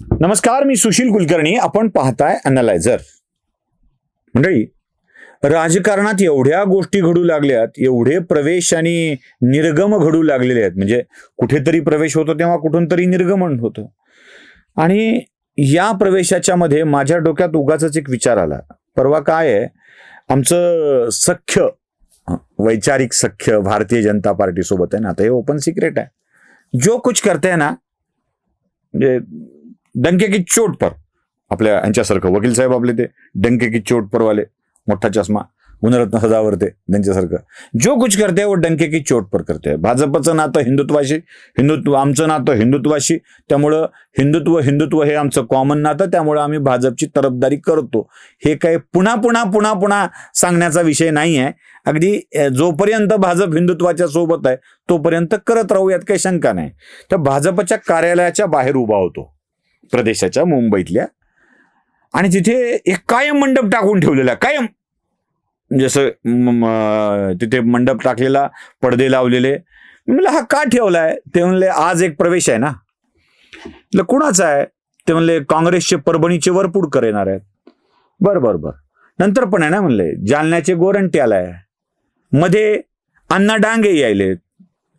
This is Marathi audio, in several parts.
नमस्कार मी सुशील कुलकर्णी. आपण पाहताय अनालायझर मंडळी राजकारणात एवढ्या गोष्टी घडू लागल्यात एवढे प्रवेश आणि निर्गम घडू लागलेले आहेत. म्हणजे कुठेतरी प्रवेश होतो तेव्हा कुठून तरी निर्गमन होतं. आणि या प्रवेशाच्या मध्ये माझ्या डोक्यात उगाच एक विचार आला. परवा काय आहे आमचं सख्य वैचारिक सख्य भारतीय जनता पार्टी सोबत आहे ना आता हे ओपन सिक्रेट आहे. जो कुछ करते ना म्हणजे डंके की चोट पर. आपल्या यांच्यासारखं वकील साहेब आपले ते. डंके की चोट परवाले. मोठा चष्मा. गुणरत्न सदावरते त्यांच्यासारखं. जो कुछ करते वो डंके की चोट पर करते. भाजपचं नातं हिंदुत्वाशी हिंदुत्व आमचं नातं हिंदुत्वाशी. त्यामुळं हिंदुत्व हिंदुत्व हे आमचं कॉमन नातं. त्यामुळं आम्ही भाजपची तरफदारी करतो. हे काही पुन्हा पुन्हा पुन्हा पुन्हा सांगण्याचा विषय नाही आहे अगदी जोपर्यंत भाजप हिंदुत्वाच्या सोबत आहे तोपर्यंत करत राहू यात काही शंका नाही. तर भाजपच्या कार्यालयाच्या बाहेर उभा होतो. प्रदेशाच्या मुंबईतल्या. आणि तिथे एक कायम मंडप टाकून ठेवलेला कायम. म्हणजे जसं तिथे मंडप टाकलेला पडदे लावलेले. म्हणलं हा का ठेवलाय? ते म्हणले आज एक प्रवेश आहे ना. म्हटलं कुणाचा आहे? ते म्हणले काँग्रेसचे परभणीचे वरपुडकर येणार आहेत. बर बर बर. नंतर पण आहे ना म्हणले जालन्याचे गोरंटे आलायमध्ये अण्णा डांगे यायलेत.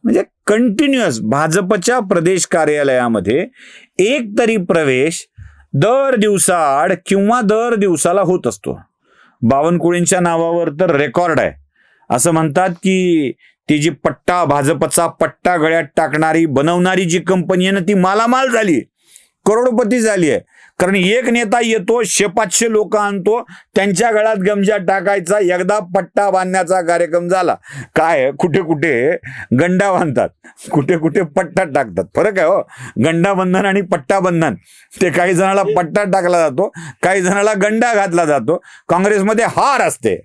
म्हणजे कंटिन्युअस भाजपच्या प्रदेश कार्यालयामध्ये एक तरी प्रवेश दर दिवसाआड किंवा दर दिवसाला होत असतो. बावनकुळींच्या नावावर तर रेकॉर्ड आहे. असं म्हणतात की ती जी पट्टा भाजपचा पट्टा गळ्यात टाकणारी बनवणारी जी कंपनी आहे ना ती मालामाल झाली करोडपती झाली आहे. कारण एक नेता येतो शे पाचशे लोक आणतो त्यांच्या गळ्यात गमजा टाकायचा एकदा पट्टा बांधण्याचा कार्यक्रम झाला. काय कुठे कुठे गंडा बांधतात कुठे कुठे पट्टा टाकतात. फरक आहे हो. गंडा बंधन आणि पट्टा बंधन. ते काही जणाला पट्टा टाकला जातो काही जणाला गंडा घातला जातो. काँग्रेसमध्ये हार असते.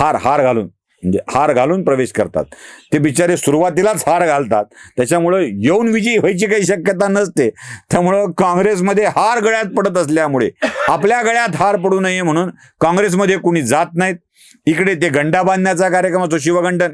हार हार घालून. म्हणजे हार घालून प्रवेश करतात. ते बिचारे सुरुवातीलाच हार घालतात. त्याच्यामुळं येऊन विजयी व्हायची काही शक्यता नसते. त्यामुळं काँग्रेसमध्ये हार गळ्यात पडत असल्यामुळे आपल्या गळ्यात हार पडू नये म्हणून काँग्रेसमध्ये कुणी जात नाहीत. इकडे ते गंडा बांधण्याचा कार्यक्रम असतो शिवगंडन.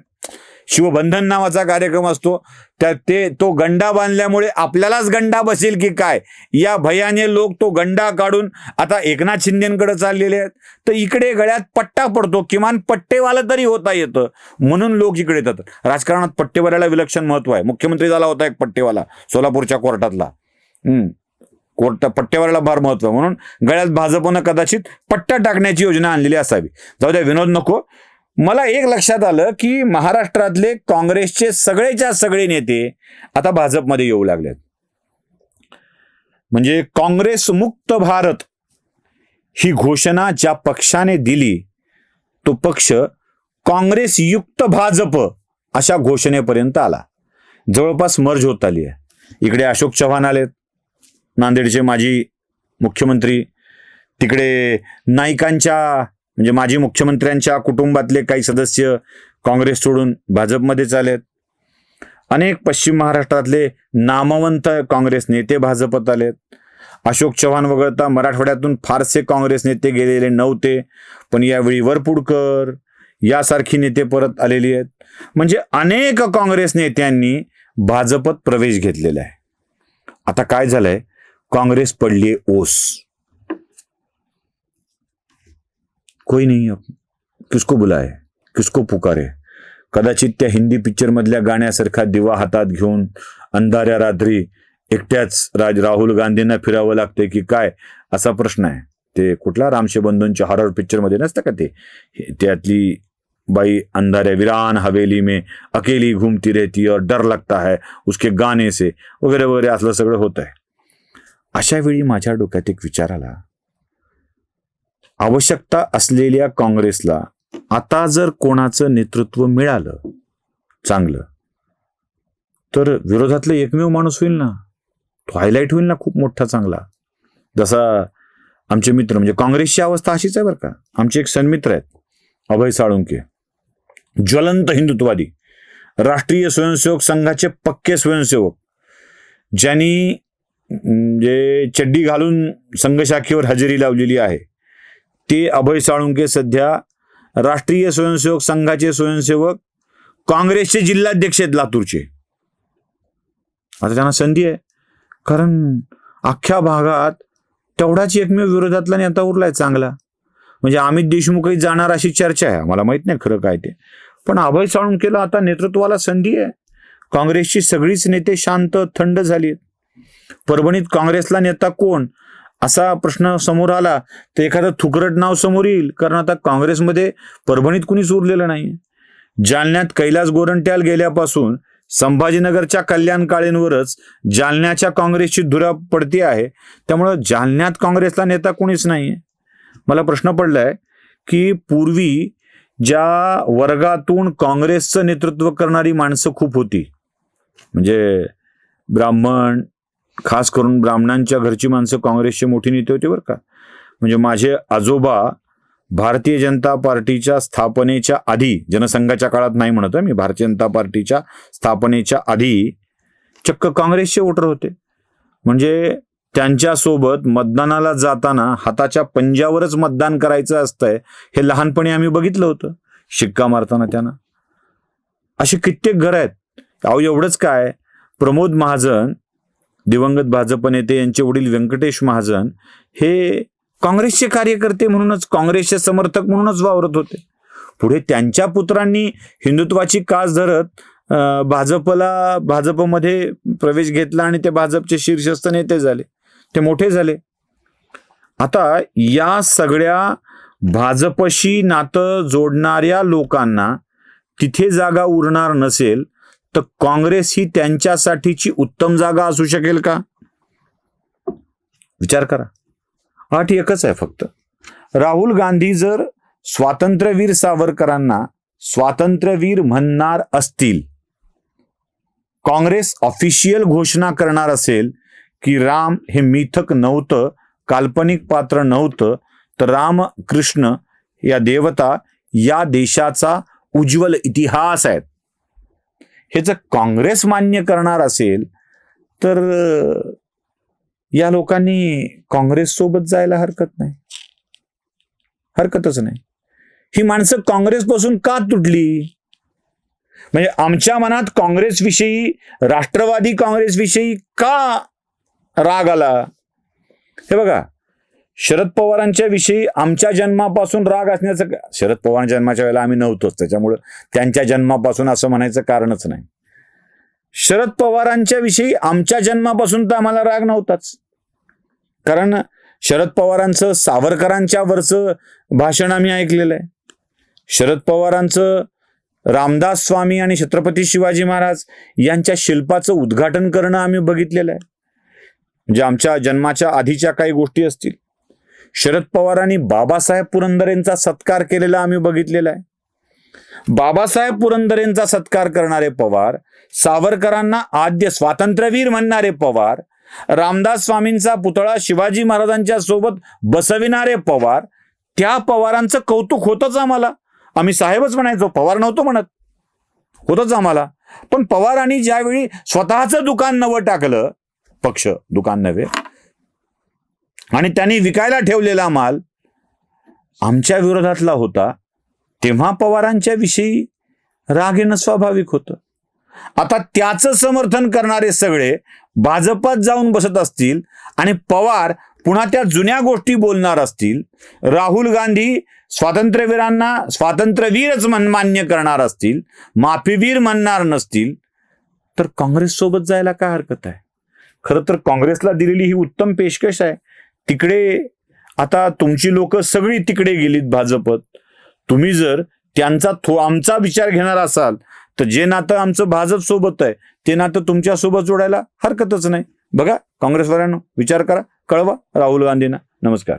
शिवबंधन नावाचा कार्यक्रम असतो. त्या ते तो गंडा बांधल्यामुळे आपल्यालाच गंडा बसेल की काय? या भयाने लोक तो गंडा काढून आता एकनाथ शिंदेकडे चाललेले आहेत. तर इकडे गळ्यात पट्टा पडतो. किमान पट्टेवाला तरी होता येतं. म्हणून लोक इकडे येतात. राजकारणात पट्टेवाल्याला विलक्षण महत्त्व आहे. मुख्यमंत्री झाला होता एक पट्टेवाला सोलापूरच्या कोर्टातला. हम्म. कोर्ट पट्ट्यावरला फार महत्त्व म्हणून गळ्यात भाजपनं कदाचित पट्टा टाकण्याची योजना आणलेली असावी. जाऊ द्या विनोद नको. मला एक लक्षात आलं की महाराष्ट्रातले काँग्रेसचे सगळेच्या सगळे नेते आता भाजपमध्ये येऊ लागलेत. म्हणजे काँग्रेस मुक्त भारत ही घोषणा ज्या पक्षाने दिली तो पक्ष काँग्रेस युक्त भाजप अशा घोषणेपर्यंत आला. जवळपास मर्ज होत आली आहे. इकडे अशोक चव्हाण आलेत नांदेडचे माजी मुख्यमंत्री तिकडे नाईकांच्या म्हणजे माजी मुख्यमंत्र्यांच्या कुटुंबातले काही सदस्य काँग्रेस सोडून भाजपमध्येच आलेत. अनेक पश्चिम महाराष्ट्रातले नामवंत काँग्रेस नेते भाजपत आलेत. अशोक चव्हाण वगळता मराठवाड्यातून फारसे काँग्रेस नेते गेलेले नव्हते पण यावेळी वरपुडकर यासारखी नेते परत आलेली आहेत. म्हणजे अनेक काँग्रेस नेत्यांनी भाजपत प्रवेश घेतलेला आहे. आता काय झालंय? काँग्रेस पडली ओस. कोई नहीं अब किसको बुलाय किसको पुकारे? कदाचित त्या हिंदी पिक्चरमधल्या गाण्यासारखा दिवा हातात घेऊन अंधाऱ्या रात्री एकट्याच राज राहुल गांधींना फिरावं लागतंय की काय असा प्रश्न आहे. ते कुठला? रामशे बंधूंच्या हॉरर पिक्चरमध्ये नसतं का ते? त्यातली बाई अंधाऱ्या वीरान हवेली में अकेली घूमती रहती और डर लगता है उसके गाने से वगैरे वगैरे असलं सगळं होत आहे अशा वेळी माझ्या डोक्यात एक विचार आला. आवश्यकता असलेल्या काँग्रेसला आता जर कोणाचं नेतृत्व मिळालं चांगलं तर विरोधातलं एकमेव माणूस होईल ना? तो हायलाईट होईल ना खूप मोठा चांगला. जसा आमचे मित्र म्हणजे काँग्रेसची अवस्था अशीच आहे बरं का. आमचे एक सन्मित्र आहेत अभय साळुंके ज्वलंत हिंदुत्ववादी राष्ट्रीय स्वयंसेवक संघाचे पक्के स्वयंसेवक ज्यांनी म्हणजे चड्डी घालून संघशाखेवर हजेरी लावलेली आहे. ते अभय साळुंके सध्या राष्ट्रीय स्वयंसेवक संघाचे स्वयंसेवक काँग्रेसचे जिल्हाध्यक्ष आहेत लातूरचे. आता त्यांना संधी आहे. कारण अख्ख्या भागात तेवढाच एकमेव विरोधातला नेता उरलाय चांगला. म्हणजे अमित देशमुखही जाणार अशी चर्चा आहे. मला माहीत नाही खरं काय ते. पण अभय साळुंकेला आता नेतृत्वाला संधी आहे. काँग्रेसची सगळीच नेते शांत थंड झाली आहेत. परभणीत काँग्रेसला नेता कोण? असा प्रश्न समोर आला तर एखादं थुकरट नाव समोर येईल. कारण आता काँग्रेसमध्ये परभणीत कुणीच उरलेलं नाही. जालन्यात कैलास गोरंट्याल गेल्यापासून संभाजीनगरच्या कल्याण काळेंवरच जालन्याच्या काँग्रेसची धुरा पडती आहे. त्यामुळं जालन्यात काँग्रेसला नेता कोणीच नाही मला प्रश्न पडलाय की पूर्वी ज्या वर्गातून काँग्रेसचं नेतृत्व करणारी माणसं खूप होती. म्हणजे ब्राह्मण खास करून ब्राह्मणांच्या घरची माणसं काँग्रेसचे मोठी नेते होते बरं का. म्हणजे माझे आजोबा भारतीय जनता पार्टीच्या स्थापनेच्या आधी जनसंघाच्या काळात नाही म्हणत मी भारतीय जनता पार्टीच्या स्थापनेच्या आधी चक्क काँग्रेसचे वोटर होते. म्हणजे त्यांच्यासोबत मतदानाला जाताना हाताच्या पंजावरच मतदान करायचं असतंय हे लहानपणी आम्ही बघितलं होतं शिक्का मारताना त्यांना. असे कित्येक घर आहेत. अहो एवढंच काय प्रमोद महाजन दिवंगत भाजप नेते यांचे वडील व्यंकटेश महाजन हे काँग्रेसचे कार्यकर्ते म्हणूनच काँग्रेसचे समर्थक म्हणूनच वावरत होते. पुढे त्यांच्या पुत्रांनी हिंदुत्वाची कास धरत भाजपला भाजपमध्ये प्रवेश घेतला आणि ते भाजपचे शीर्षस्थ नेते झाले. ते मोठे झाले. आता या सगळ्या भाजपशी नातं जोडणाऱ्या लोकांना तिथे जागा उरणार नसेल तर काँग्रेस ही त्यांच्यासाठीची उत्तम जागा असू शकेल का? विचार करा. अट एकच आहे फक्त. राहुल गांधी जर स्वातंत्र्यवीर सावरकरांना स्वातंत्र्यवीर म्हणणार असतील काँग्रेस ऑफिशियल घोषणा करणार असेल की राम हे मिथक नव्हतं काल्पनिक पात्र नव्हतं तर राम कृष्ण या देवता या देशाचा उज्ज्वल इतिहास आहेत. हे जर काँग्रेस मान्य करणार असेल तर या लोकांनी काँग्रेस सोबत जायला हरकत नाही. हरकतच नाही. ही माणसं काँग्रेसपासून का तुटली? म्हणजे आमच्या मनात काँग्रेसविषयी राष्ट्रवादी काँग्रेसविषयी का राग आला? हे बघा शरद पवारांच्या विषयी आमच्या जन्मापासून राग असण्याचं शरद पवार जन्माच्या वेळेला आम्ही नव्हतोच. त्याच्यामुळं त्यांच्या जन्मापासून असं म्हणायचं कारणच नाही. शरद पवारांच्या विषयी आमच्या जन्मापासून तर आम्हाला राग नव्हताच. कारण शरद पवारांचं सावरकरांच्या वरचं भाषण आम्ही ऐकलेलं आहे. शरद पवारांचं रामदास स्वामी आणि छत्रपती शिवाजी महाराज यांच्या शिल्पाचं उद्घाटन करणं आम्ही बघितलेलं आहे. म्हणजे आमच्या जन्माच्या आधीच्या काही गोष्टी असतील. शरद पवारांनी बाबासाहेब पुरंदरेंचा सत्कार केलेला आम्ही बघितलेला आहे. बाबासाहेब पुरंदरेंचा सत्कार करणारे पवार सावरकरांना आद्य स्वातंत्र्यवीर म्हणणारे पवार रामदास स्वामींचा पुतळा शिवाजी महाराजांच्या सोबत बसविणारे पवार त्या पवारांचं कौतुक होतच आम्हाला. आम्ही साहेबच म्हणायचो पवार नव्हतो म्हणत. होतच आम्हाला. पण पवारांनी ज्यावेळी स्वतःचं दुकान नवं टाकलं पक्ष दुकान नव्हे आणि त्यांनी विकायला ठेवलेला माल आमच्या विरोधातला होता तेव्हा पवारांच्या विषयी राग येणं स्वाभाविक होतं. आता त्याचं समर्थन करणारे सगळे भाजपात जाऊन बसत असतील आणि पवार पुन्हा त्या जुन्या गोष्टी बोलणार असतील राहुल गांधी स्वातंत्र्यवीरांना स्वातंत्र्यवीरच मन मान्य करणार असतील माफीवीर म्हणणार नसतील तर काँग्रेस सोबत जायला काय हरकत आहे? खरं तर काँग्रेसला दिलेली ही उत्तम पेशकश आहे. तिकडे आता तुमची लोक सगळी तिकडे गेलीत भाजपत. तुम्ही जर त्यांचा थो आमचा विचार घेणार असाल तर जे नातं आमचं भाजप सोबत आहे ते नातं तुमच्यासोबत जोडायला हरकतच नाही. बघा काँग्रेसवाल्यांनो विचार करा कळवा राहुल गांधींना. नमस्कार.